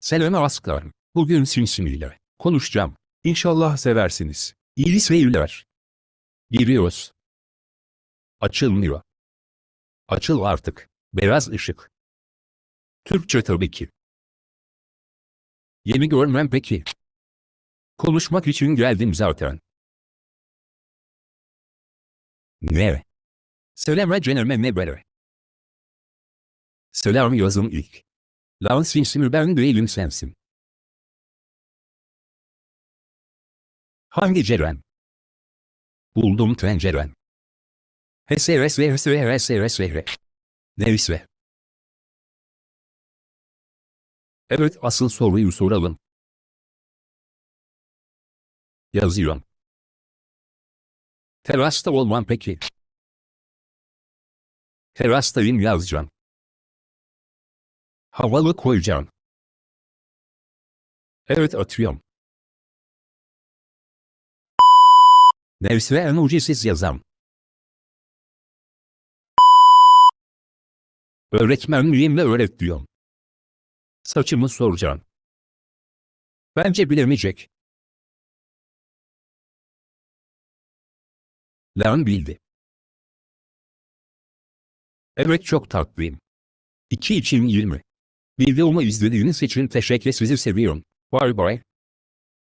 Selam aslan. Bugün Simsimi'yle konuşacağım. İnşallah seversiniz. İyi seyirler. Giriyoruz. Açılmıyor. Açıl artık. Beyaz ışık. Türkçe tabii ki. Yeni görmem peki. Konuşmak için geldim zaten. Ne? Söyleme canım ne böyle? Selam yazım ilk. Lan sinsimir ben değilim sensin. Hangi Ceren? Buldum tenceren. Hesere sere sere sere sere. Neyse. Evet asıl soruyu soralım. Yazıyorum. Terasta olmam peki. Terastayım yazacağım. Havalı koyacağım. Evet atıyorum. Neyse en ucisiz yazam. Öğretmen miyimle öğret diyorum. Saçımı soracağım. Bence bilemeyecek. Lan bildi. Evet çok tatlıyım. 2 için 20. Videomu izlediğiniz için teşekkür sizi seviyorum. Bye bye.